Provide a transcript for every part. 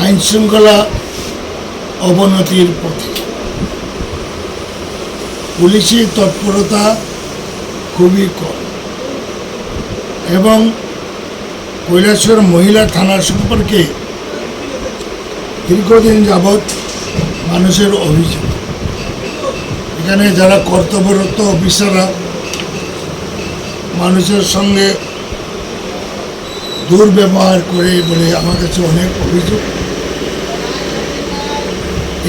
আইন শৃঙ্খলা অবনতির পথে। পুলিশি তৎপরতা খুবই কম এবং কৈলাসহর মহিলা থানা সম্পর্কে দীর্ঘদিন যাবৎ মানুষের অভিযোগ। এখানে যারা কর্তব্যরত অফিসাররা, মানুষের সঙ্গে দুর্ব্যবহার করে বলে আমার কাছে অনেক অভিযোগ।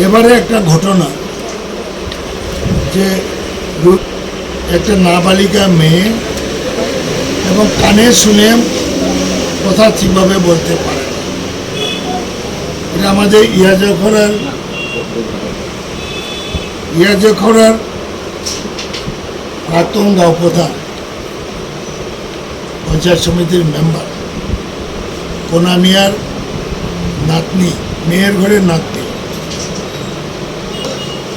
এবারে একটা ঘটনা যে একটা নাবালিকা মেয়ে এবং কানে শুনে কথা ঠিকভাবে বলতে পারে এটা আমাদের ইয়াজখরার ইয়াজখরার প্রাক্তন গাঁও প্রধান পঞ্চায়েত সমিতির মেম্বার কোনা মিয়ার নাতনি, মেয়ের ঘরের নাতনি।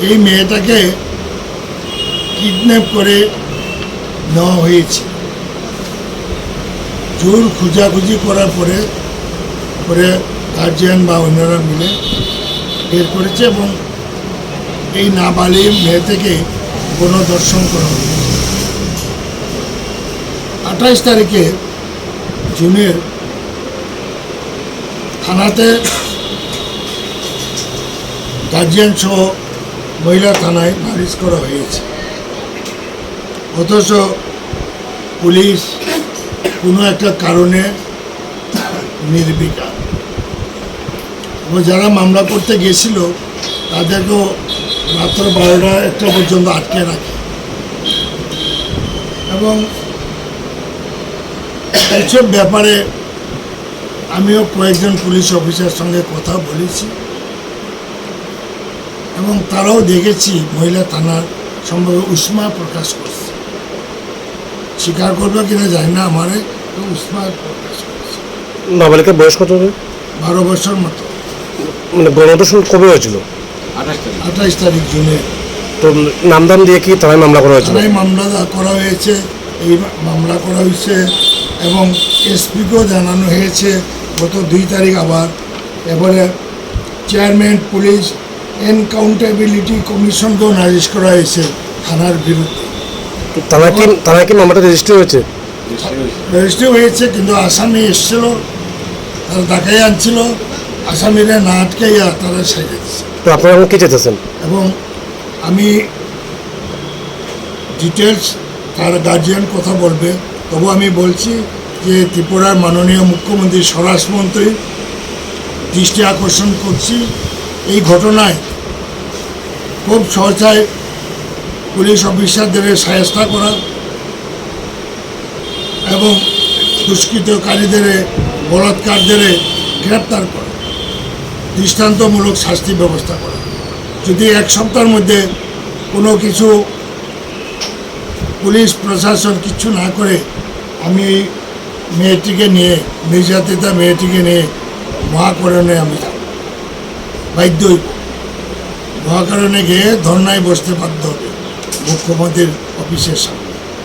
এই মেয়েটাকে কিডন্যাপ করে নেওয়া হয়েছে। জোর খোঁজাখুঁজি করার পরে পরে গার্জিয়ান বা অন্যরা মিলে বের করেছে এবং এই নাবালিক মেয়ে থেকে গণদর্শন করা হয়েছে আঠাইশ তারিখে জুনের থানাতে গার্জিয়ান সহ মহিলা থানায় নালিশ করা হয়েছে। অথচ পুলিশ কোনো একটা কারণে নির্বিকার। এবং যারা মামলা করতে গেছিল, তাদেরকেও রাত্র বারোটা একটা পর্যন্ত আটকে রাখে। এবং এইসব ব্যাপারে আমিও কয়েকজন পুলিশ অফিসার সঙ্গে কথা বলেছি। এবং তারাও দেখেছি মহিলা থানার সম্ভবে উষ্মা প্রকাশ করছে। স্বীকার করবে কিনা জানি না আমারে উষ্মা প্রকাশ করছে। নাবালিকার বয়স কত? হবে বারো বছর মতো। মানে গণদর্শন কবে হয়েছিল? আঠাশ তারিখ। জুনে। তো নামদাম দিয়ে কি থানায় মামলা করা হয়েছে থানায় মামলা করা হয়েছে এই মামলা করা হয়েছে এবং এসপিকেও জানানো হয়েছে গত দুই তারিখ আবার। এবারে চেয়ারম্যান পুলিশ এনকাউন্টেবিলিটি কমিশনকেও নালিশ করা হয়েছে থানার বিরুদ্ধে। তো থানায় কি থানায় কি মামলাটা রেজিস্ট্রি হয়েছে? রেজিস্ট্রি হয়েছে কিন্তু আসামি এসছিল তারা ডাকাই আনছিল আসামিরা না আটকাইয়া তারা সাইডে তো আপনারা কি চেতেছেন এবং আমি ডিটেলস তার গার্জিয়ান কথা বলবে তবু আমি বলছি যে ত্রিপুরার মাননীয় মুখ্যমন্ত্রী স্বরাষ্ট্রমন্ত্রী দৃষ্টি আকর্ষণ করছি এই ঘটনায় খুব সহজায় পুলিশ অফিসারদের সায়স্তা করা এবং দুষ্কৃতকারীদের, বলাৎকারদের গ্রেপ্তার করা, দৃষ্টান্তমূলক শাস্তি ব্যবস্থা করা। যদি এক সপ্তাহের মধ্যে কোনো কিছু পুলিশ, প্রশাসন কিছু না করে, আমি এই মেয়েটিকে নিয়ে, নির্যাতিতা মেয়েটিকে নিয়ে মহাকরণে আমি বাধ্য হইব। মহাকারণে গিয়ে ধর্নায় বসতে বাধ্য হবে মুখ্যমন্ত্রীর অফিসের সামনে।